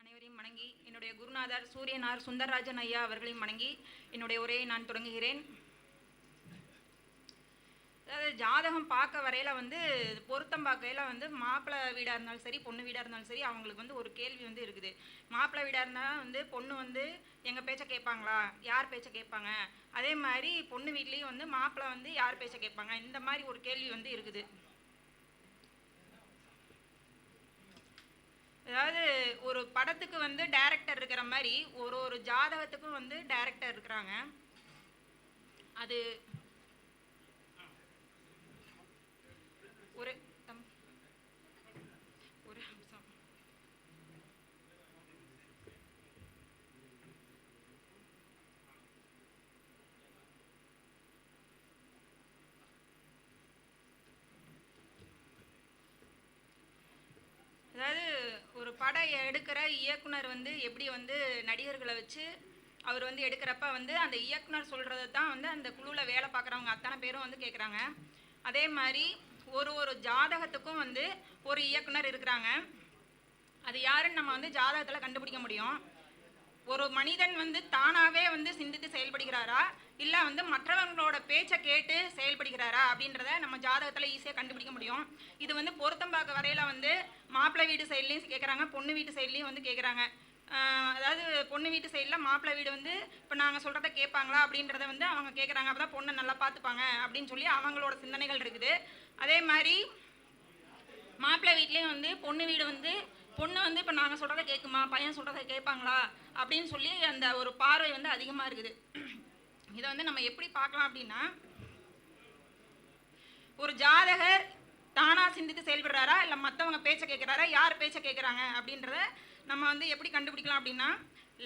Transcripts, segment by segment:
அனைவரையும் வணங்கி என்னுடைய குருநாதர் சூரியனார் சுந்தரராஜன் ஐயா அவர்களையும் வணங்கி என்னுடைய உரையை நான் தொடங்குகிறேன். ஜாதகம் பார்க்க வரையில வந்து பொருத்தம் பார்க்கையில வந்து மாப்பிள்ளை வீடாக இருந்தாலும் சரி பொண்ணு வீடாக இருந்தாலும் சரி அவங்களுக்கு வந்து ஒரு கேள்வி வந்து இருக்குது. மாப்பிள்ளை வீடாக இருந்தால் வந்து பொண்ணு வந்து எங்கள் பேச்சை கேட்பாங்களா? யார் பேச்சை கேட்பாங்க? அதே மாதிரி பொண்ணு வீட்லேயும் வந்து மாப்பிள்ளை வந்து யார் பேச்சை கேட்பாங்க? இந்த மாதிரி ஒரு கேள்வி வந்து இருக்குது. அதாவது ஒரு படத்துக்கு வந்து டைரக்டர் இருக்கிற மாதிரி ஒரு ஒரு ஜாதகத்துக்கும் வந்து டைரக்டர் இருக்கிறாங்க. அது ஒரு தம்- ஒரு அம்சம் அதாவது ஒரு படம் எடுக்கிற இயக்குனர் வந்து எப்படி வந்து நடிகர்களை வச்சு அவர் வந்து எடுக்கிறப்ப வந்து அந்த இயக்குனர் சொல்கிறது தான் வந்து அந்த குழுவில் வேலை பார்க்குறவங்க அத்தனை பேரும் வந்து கேட்குறாங்க அதே மாதிரி ஒரு ஒரு ஜாதகத்துக்கும் வந்து ஒரு இயக்குனர் இருக்கிறாங்க. அது யாருன்னு நம்ம வந்து ஜாதகத்தில் கண்டுபிடிக்க முடியும். ஒரு மனிதன் வந்து தானாகவே வந்து சிந்தித்து செயல்படுகிறாரா? இல்லை வந்து மற்றவங்களோட பேச்சை கேட்டு செயல்படுகிறாரா? அப்படின்றத நம்ம ஜாதகத்தில் ஈஸியாக கண்டுபிடிக்க முடியும். இது வந்து பொருத்தம் பார்க்க வரையில் வந்து மாப்பிள்ளை வீடு சைட்லேயும் கேட்குறாங்க பொண்ணு வீட்டு சைட்லேயும் வந்து கேட்குறாங்க அதாவது பொண்ணு வீட்டு சைடில் மாப்பிள்ளை வீடு வந்து இப்போ நாங்கள் சொல்கிறத கேட்பாங்களா அப்படின்றத வந்து அவங்க கேட்குறாங்க அப்போ தான் பொண்ணை நல்லா பார்த்துப்பாங்க அப்படின்னு சொல்லி அவங்களோட சிந்தனைகள் இருக்குது. அதே மாதிரி மாப்பிள்ளை வீட்லேயும் வந்து பொண்ணு வீடு வந்து பொண்ணு வந்து இப்போ நாங்கள் சொல்கிறத கேட்குமா பையன் சொல்கிறத கேட்பாங்களா? அப்படின்னு சொல்லி அந்த ஒரு பார்வை வந்து அதிகமாக இருக்குது. இதை வந்து நம்ம எப்படி பார்க்கலாம் அப்படின்னா ஒரு ஜாதகர் தானாக சிந்தித்து செயல்படுறாரா? இல்லை மற்றவங்க பேச்சை கேட்குறாரா யார் பேச்சை கேட்குறாங்க அப்படின்றத நம்ம வந்து எப்படி கண்டுபிடிக்கலாம் அப்படின்னா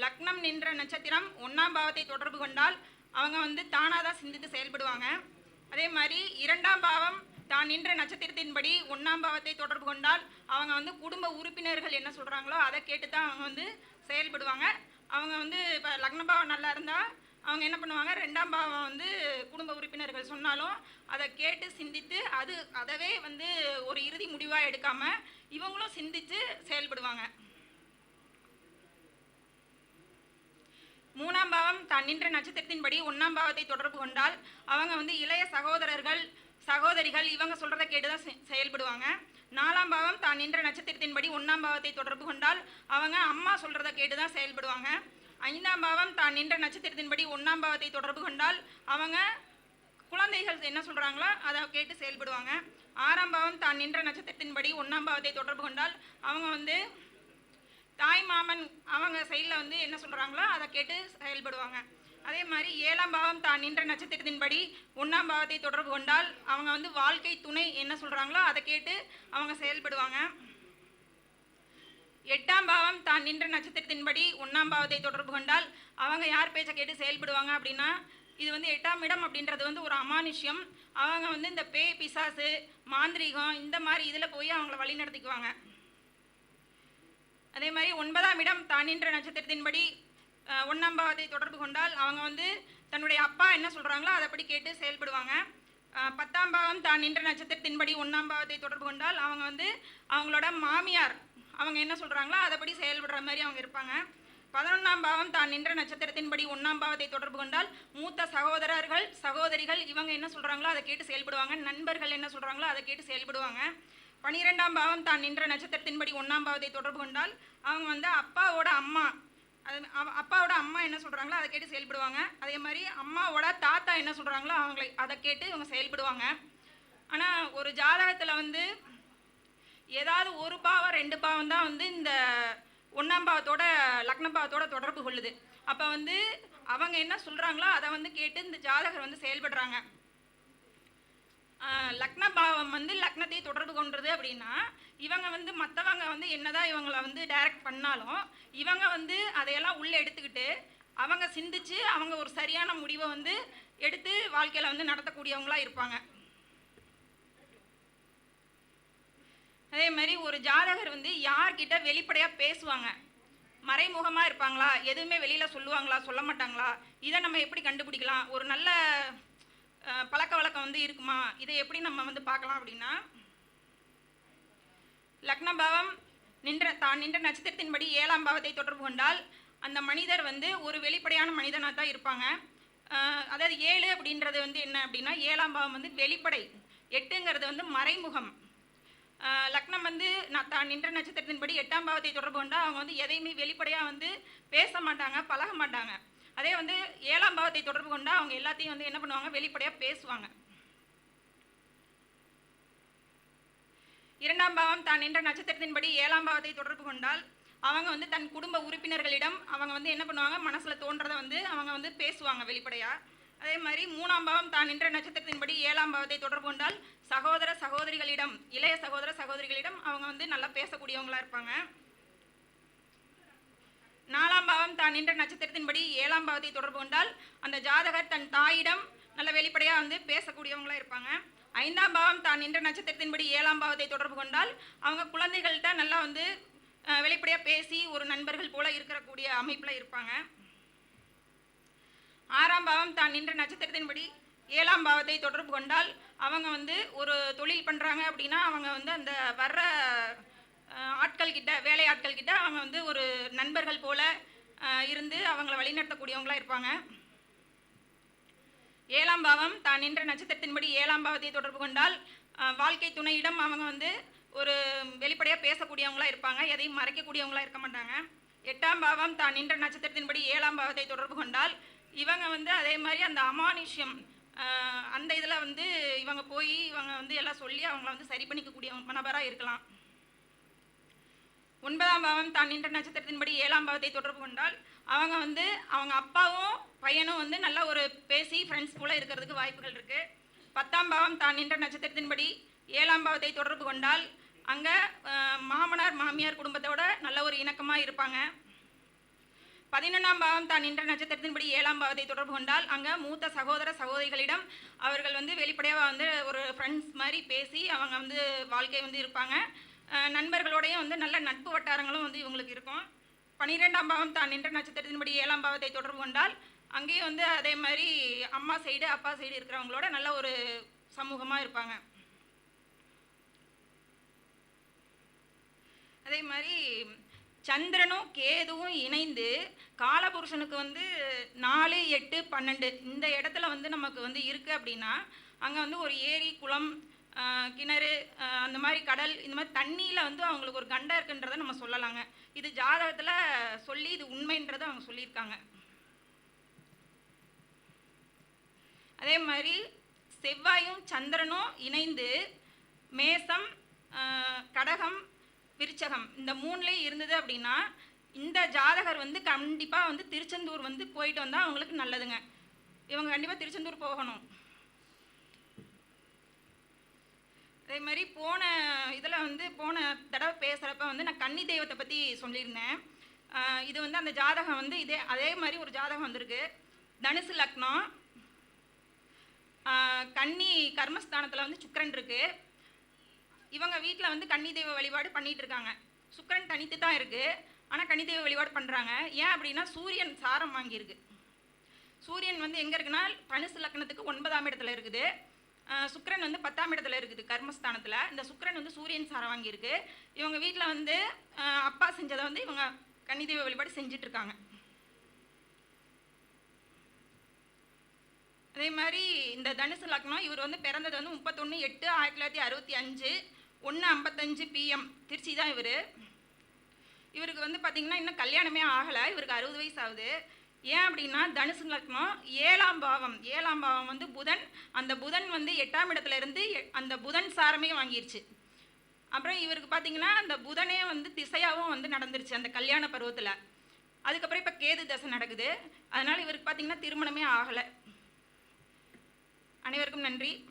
லக்னம் நின்ற நட்சத்திரம் ஒன்றாம் பாவத்தை தொடர்பு கொண்டால் அவங்க வந்து தானாக தான் சிந்தித்து செயல்படுவாங்க. அதே மாதிரி இரண்டாம் பாவம் தான் நின்ற நட்சத்திரத்தின்படி ஒன்றாம் பாவத்தை தொடர்பு கொண்டால் அவங்க வந்து குடும்ப உறுப்பினர்கள் என்ன சொல்கிறாங்களோ அதை கேட்டு தான் அவங்க வந்து செயல்படுவாங்க. அவங்க வந்து இப்போ லக்னபாவம் நல்லா இருந்தால் அவங்க என்ன பண்ணுவாங்க? ரெண்டாம் பாவம் வந்து குடும்ப உறுப்பினர்கள் சொன்னாலும் அதை கேட்டு சிந்தித்து அது அதவே வந்து ஒரு இறுதி முடிவாக எடுக்காமல் இவங்களும் சிந்தித்து செயல்படுவாங்க. மூணாம் பாவம் தான் நின்ற நட்சத்திரத்தின்படி ஒன்றாம் பாவத்தை தொடர்பு கொண்டால் அவங்க வந்து இளைய சகோதரர்கள் சகோதரிகள் இவங்க சொல்றதை கேட்டு தான் செ- செயல்படுவாங்க. நாலாம் பாவம் தான் நின்ற நட்சத்திரத்தின்படி ஒன்றாம் பாவத்தை தொடர்பு கொண்டால் அவங்க அம்மா சொல்கிறத கேட்டு தான் செயல்படுவாங்க. ஐந்தாம் பாவம் தான் நின்ற நட்சத்திரத்தின்படி ஒன்றாம் பாவத்தை தொடர்பு கொண்டால் அவங்க குழந்தைகள் என்ன சொல்றாங்களோ அதை கேட்டு செயல்படுவாங்க. ஆறாம் பாவம் தான் நின்ற நட்சத்திரத்தின்படி ஒன்றாம் பாவத்தை தொடர்பு கொண்டால் அவங்க வந்து தாய் மாமன் அவங்க சைடில் வந்து என்ன சொல்கிறாங்களோ அதை கேட்டு செயல்படுவாங்க. அதே மாதிரி ஏழாம் பாவம் தான் நின்ற நட்சத்திரத்தின்படி ஒன்றாம் பாவத்தை தொடர்பு கொண்டால் அவங்க வந்து வாழ்க்கை துணை என்ன சொல்கிறாங்களோ அதை கேட்டு அவங்க செயல்படுவாங்க. எட்டாம் பாவம் தான் நின்ற நட்சத்திரத்தின்படி ஒன்றாம் பாவத்தை தொடர்பு கொண்டால் அவங்க யார் பேச்சை கேட்டு செயல்படுவாங்க அப்படின்னா இது வந்து எட்டாம் இடம் அப்படின்றது வந்து ஒரு அமானுஷ்யம். அவங்க வந்து இந்த பேய் பிசாசு மாந்திரீகம் இந்த மாதிரி இதில் போய் அவங்கள வழி நடத்திக்குவாங்க. அதே மாதிரி ஒன்பதாம் இடம் தான் நின்ற நட்சத்திரத்தின்படி ஒன்றாம் பாவத்தை தொடர்பு கொண்டால் அவங்க வந்து தன்னுடைய அப்பா என்ன சொல்கிறாங்களோ அதைப்படி கேட்டு செயல்படுவாங்க. பத்தாம் பாவம் தான் நின்ற நட்சத்திரத்தின்படி ஒன்றாம் பாவத்தை தொடர்பு கொண்டால் அவங்க வந்து அவங்களோட மாமியார் அவங்க என்ன சொல்கிறாங்களோ அதைப்படி செயல்படுற மாதிரி அவங்க இருப்பாங்க. பதினொன்றாம் பாவம் தான் நின்ற நட்சத்திரத்தின்படி ஒன்றாம் பாவத்தை தொடர்பு கொண்டால் மூத்த சகோதரர்கள் சகோதரிகள் இவங்க என்ன சொல்கிறாங்களோ அதை கேட்டு செயல்படுவாங்க. நண்பர்கள் என்ன சொல்கிறாங்களோ அதை கேட்டு செயல்படுவாங்க. பனிரெண்டாம் பாவம் தான் நின்ற நட்சத்திரத்தின்படி ஒன்றாம் பாவத்தை தொடர்பு கொண்டால் அவங்க வந்து அப்பாவோட அம்மா அது அவ- அப்பாவோட அம்மா என்ன சொல்கிறாங்களோ அதை கேட்டு செயல்படுவாங்க. அதே மாதிரி அம்மாவோட தாத்தா என்ன சொல்கிறாங்களோ அவங்களை அதை கேட்டு இவங்க செயல்படுவாங்க. ஆனால் ஒரு ஜாதகத்தில் வந்து ஏதாவது ஒரு பாவம் ரெண்டு பாவம் தான் வந்து இந்த ஒன்றாம் பாவத்தோட லக்ன பாவத்தோட தொடர்பு கொள்ளுது. அப்போ வந்து அவங்க என்ன சொல்கிறாங்களோ அதை வந்து கேட்டு இந்த ஜாதகர் வந்து செயல்படுறாங்க. லக்ன பாவம் வந்து லக்னத்தை தொடர்பு கொண்டது அப்படின்னா இவங்க வந்து மற்றவங்க வந்து என்னதான் இவங்கள வந்து டைரக்ட் பண்ணாலும் இவங்க வந்து அதையெல்லாம் உள்ளே எடுத்துக்கிட்டு அவங்க சிந்திச்சு அவங்க ஒரு சரியான முடிவை வந்து எடுத்து வாழ்க்கையில் வந்து நடத்தக்கூடியவங்களாக இருப்பாங்க. அதே மாதிரி ஒரு ஜாதகர் வந்து யார்கிட்ட வெளிப்படையாக பேசுவாங்க? மறைமுகமாக இருப்பாங்களா? எதுவுமே வெளியில் சொல்லுவாங்களா? சொல்ல மாட்டாங்களா? இதை நம்ம எப்படி கண்டுபிடிக்கலாம்? ஒரு நல்ல பழக்க வழக்கம் வந்து இருக்குமா? இதை எப்படி நம்ம வந்து பார்க்கலாம் அப்படின்னா லக்னபாவம் நின்ற தான் நின்ற நட்சத்திரத்தின்படி ஏழாம் பாவத்தை தொடர்பு கொண்டால் அந்த மனிதர் வந்து ஒரு வெளிப்படையான மனிதனாக தான் இருப்பாங்க. அதாவது ஏழு அப்படின்றது வந்து என்ன அப்படின்னா ஏழாம் பாவம் வந்து வெளிப்படை எட்டுங்கிறது வந்து மறைமுகம். லக்னம் வந்து நான் தான் நின்ற நட்சத்திரத்தின்படி எட்டாம் பாவத்தை தொடர்பு கொண்டால் அவங்க வந்து எதையுமே வெளிப்படையாக வந்து பேச மாட்டாங்க பழக மாட்டாங்க. அதே வந்து ஏழாம் பாவத்தை தொடர்பு கொண்டால் அவங்க எல்லாத்தையும் வந்து என்ன பண்ணுவாங்க? வெளிப்படையாக பேசுவாங்க. இரண்டாம் பாவம் தான் நின்ற நட்சத்திரத்தின்படி ஏழாம் பாவத்தை தொடர்பு கொண்டால் அவங்க வந்து தன் குடும்ப உறுப்பினர்களிடம் அவங்க வந்து என்ன பண்ணுவாங்க? மனசில் தோன்றதை வந்து அவங்க வந்து பேசுவாங்க வெளிப்படையாக அதே மாதிரி மூணாம் பாவம் தான் நின்ற நட்சத்திரத்தின்படி ஏழாம் பாவத்தை தொடர்பு கொண்டால் சகோதர சகோதரிகளிடம் இளைய சகோதர சகோதரிகளிடம் அவங்க வந்து நல்லா பேசக்கூடியவங்களாக இருப்பாங்க. நாலாம் பாவம் தான் நின்ற நட்சத்திரத்தின்படி ஏழாம் பாவத்தை தொடர்பு கொண்டால் அந்த ஜாதகர் தன் தாயிடம் நல்ல வெளிப்படையாக வந்து பேசக்கூடியவங்களாக இருப்பாங்க. ஐந்தாம் பாவம் தான் நின்ற நட்சத்திரத்தின்படி ஏழாம் பாவத்தை தொடர்பு கொண்டால் அவங்க குழந்தைகள்கிட்ட நல்லா வந்து வெளிப்படையாக பேசி ஒரு நண்பர்கள் போல இருக்கக்கூடிய அமைப்பில் இருப்பாங்க. ஆறாம் பாவம் தான் நின்ற நட்சத்திரத்தின்படி ஏழாம் பாவத்தை தொடர்பு கொண்டால் அவங்க வந்து ஒரு தொழில் பண்ணுறாங்க அப்படின்னா அவங்க வந்து அந்த வர்ற ஆட்கள் கிட்ட வேலை ஆட்கள் கிட்ட அவங்க வந்து ஒரு நண்பர்கள் போல இருந்து அவங்கள வழிநடத்தக்கூடியவங்களாக இருப்பாங்க. ஏழாம் பாவம் தான் நின்ற நட்சத்திரத்தின்படி ஏழாம் பாவத்தை தொடர்பு கொண்டால் வாழ்க்கை துணையிடம் அவங்க வந்து ஒரு வெளிப்படையாக பேசக்கூடியவங்களா இருப்பாங்க. எதையும் மறைக்கக்கூடியவங்களா இருக்க மாட்டாங்க. எட்டாம் பாவம் தான் நின்ற நட்சத்திரத்தின்படி ஏழாம் பாவத்தை தொடர்பு கொண்டால் இவங்க வந்து அதே மாதிரி அந்த அமானுஷ்யம் அந்த இதில் வந்து இவங்க போய் இவங்க வந்து எல்லாம் சொல்லி அவங்கள வந்து சரி பண்ணிக்கக்கூடிய நபராக இருக்கலாம். ஒன்பதாம் பாவம் தான் நின்ற நட்சத்திரத்தின்படி ஏழாம் பாவத்தை தொடர்பு கொண்டால் அவங்க வந்து அவங்க அப்பாவும் பையனும் வந்து நல்ல ஒரு பேசி ஃப்ரெண்ட்ஸ் போல இருக்கிறதுக்கு வாய்ப்புகள் இருக்கு. பத்தாம் பாவம் தான் நின்ற நட்சத்திரத்தின்படி ஏழாம் பாவத்தை தொடர்பு கொண்டால் அங்கே மாமனார் மாமியார் குடும்பத்தோட நல்ல ஒரு இணக்கமாக இருப்பாங்க. பதினொன்றாம் பாவம் தான் நின்ற நட்சத்திரத்தின்படி ஏழாம் பாவத்தை தொடர்பு கொண்டால் அங்கே மூத்த சகோதர சகோதரிகளிடம் அவர்கள் வந்து வெளிப்படையாக வந்து ஒரு ஃப்ரெண்ட்ஸ் மாதிரி பேசி அவங்க வந்து வாழ்க்கை வந்து இருப்பாங்க. நண்பர்களோடையும் வந்து நல்ல நட்பு வட்டாரங்களும் வந்து இவங்களுக்கு இருக்கும். பன்னிரெண்டாம் பாவம் தான் நின்ற நட்சத்திரத்தின்படி ஏழாம் பாவத்தை தொடர்பு கொண்டால் அங்கேயும் வந்து அதே மாதிரி அம்மா சைடு அப்பா சைடு இருக்கிறவங்களோட நல்ல ஒரு சமூகமாக இருப்பாங்க. அதே மாதிரி சந்திரனும் கேதுவும் இணைந்து காலபுருஷனுக்கு வந்து நாலு எட்டு பன்னெண்டு இந்த இடத்துல வந்து நமக்கு வந்து இருக்குது அப்படின்னா அங்கே வந்து ஒரு ஏரி குளம் கிணறு அந்த மாதிரி கடல் இந்த மாதிரி தண்ணியில் வந்து அவங்களுக்கு ஒரு கண்டம் இருக்குன்றதை நம்ம சொல்லலாங்க. இது ஜாதகத்தில் சொல்லி இது உண்மைன்றதை அவங்க சொல்லியிருக்காங்க. அதே மாதிரி செவ்வாயும் சந்திரனும் இணைந்து மேசம் கடகம் விருச்சகம் இந்த மூணுலேயும் இருந்தது அப்படின்னா இந்த ஜாதகர் வந்து கண்டிப்பாக வந்து திருச்செந்தூர் வந்து போயிட்டு வந்தால் அவங்களுக்கு நல்லதுங்க. இவங்க கண்டிப்பாக திருச்செந்தூர் போகணும். அதே மாதிரி போன இதில் வந்து போன தடவை பேசுகிறப்ப வந்து நான் கன்னி தெய்வத்தை பற்றி சொல்லியிருந்தேன். இது வந்து அந்த ஜாதகம் வந்து இதே அதே மாதிரி ஒரு ஜாதகம் வந்திருக்கு. தனுசு லக்னம். கன்னி கர்மஸ்தானத்தில் வந்து சுக்கிரன் இருக்குது இவங்க வீட்டில் வந்து கன்னி தெய்வ வழிபாடு பண்ணிகிட்டு இருக்காங்க. சுக்கரன் தனித்து தான் இருக்குது ஆனால் கன்னி தெய்வ வழிபாடு பண்ணுறாங்க ஏன் அப்படின்னா சூரியன் சாரம் வாங்கியிருக்கு. சூரியன் வந்து எங்கே இருக்குன்னா தனுசு லக்னத்துக்கு ஒன்பதாம் இடத்துல இருக்குது. சுக்கரன் வந்து பத்தாம் இடத்துல இருக்குது கர்மஸ்தானத்தில். இந்த சுக்கரன் வந்து சூரியன் சாரம் வாங்கியிருக்கு. இவங்க வீட்டில் வந்து அப்பா செஞ்சதை வந்து இவங்க கன்னிதெய்வ வழிபாடு செஞ்சுட்டு இருக்காங்க அதே மாதிரி இந்த தனுசு லக்னம் இவர் வந்து பிறந்தது வந்து முப்பத்தொன்று எட்டு ஆயிரத்தி தொள்ளாயிரத்தி அறுபத்தி அஞ்சு ஒன்று ஐம்பத்தஞ்சு பிஎம் திருச்சி தான் இவர். இவருக்கு வந்து பார்த்தீங்கன்னா இன்னும் கல்யாணமே ஆகலை. இவருக்கு அறுபது வயசு ஆகுது. ஏன் அப்படின்னா தனுசு லக்னம் ஏழாம் பாவம். ஏழாம் பாவம் வந்து புதன். அந்த புதன் வந்து எட்டாம் இடத்துல இருந்து அந்த புதன் சாரமே வாங்கிருச்சு. அப்புறம் இவருக்கு பார்த்தீங்கன்னா அந்த புதனே வந்து திசையாகவும் வந்து நடந்துருச்சு அந்த கல்யாண பருவத்தில். அதுக்கப்புறம் இப்போ கேது தசை நடக்குது. அதனால் இவருக்கு பார்த்தீங்கன்னா திருமணமே ஆகலை. அனைவருக்கும் நன்றி.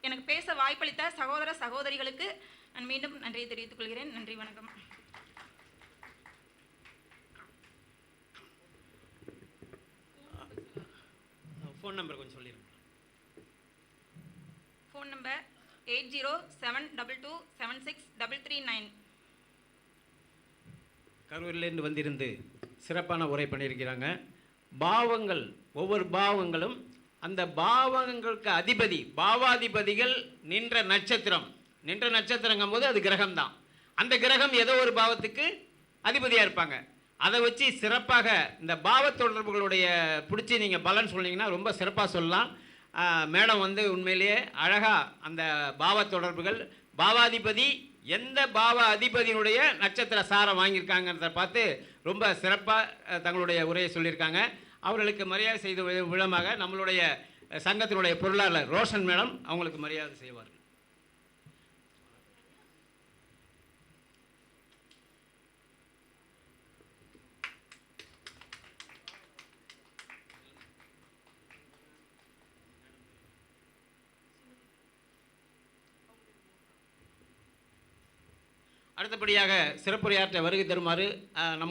எனக்கு பேச வாய்ப்பளித்த சகோதர சகோதரிகளுக்கு நான் மீண்டும் நன்றியை தெரிவித்துக் கொள்கிறேன். நன்றி வணக்கம். ஃபோன் நம்பர் கொஞ்சம் சொல்லிடுங்க phone number eight zero seven double two seven six double three nine கரூரிலேருந்து வந்திருந்து சிறப்பான உரை பண்ணியிருக்கிறாங்க. பாவங்கள் ஒவ்வொரு பாவங்களும் அந்த பாவங்களுக்கு அதிபதி பாவாதிபதிகள் நின்ற நட்சத்திரம். நின்ற நட்சத்திரங்கும் போது அது கிரகம்தான். அந்த கிரகம் ஏதோ ஒரு பாவத்துக்கு அதிபதியாக இருப்பாங்க. அதை வச்சு சிறப்பாக இந்த பாவ தொடர்புகளுடைய பிடிச்சி நீங்கள் பலன் சொன்னீங்கன்னா ரொம்ப சிறப்பாக சொல்லலாம். மேடம் வந்து உண்மையிலேயே அழகாக அந்த பாவ தொடர்புகள் பாவாதிபதி எந்த பாவ அதிபதியினுடைய நட்சத்திர சாரம் வாங்கியிருக்காங்கிறத பார்த்து ரொம்ப சிறப்பாக தங்களுடைய உரையை சொல்லியிருக்காங்க. அவர்களுக்கு மரியாதை செய்த விதமாக நம்மளுடைய சங்கத்தினுடைய பொருளாளர் ரோஷன் மேடம் அவங்களுக்கு மரியாதை செய்வார்கள். அடுத்தபடியாக சிறப்புரையாற்ற வருகை தருமாறு நம்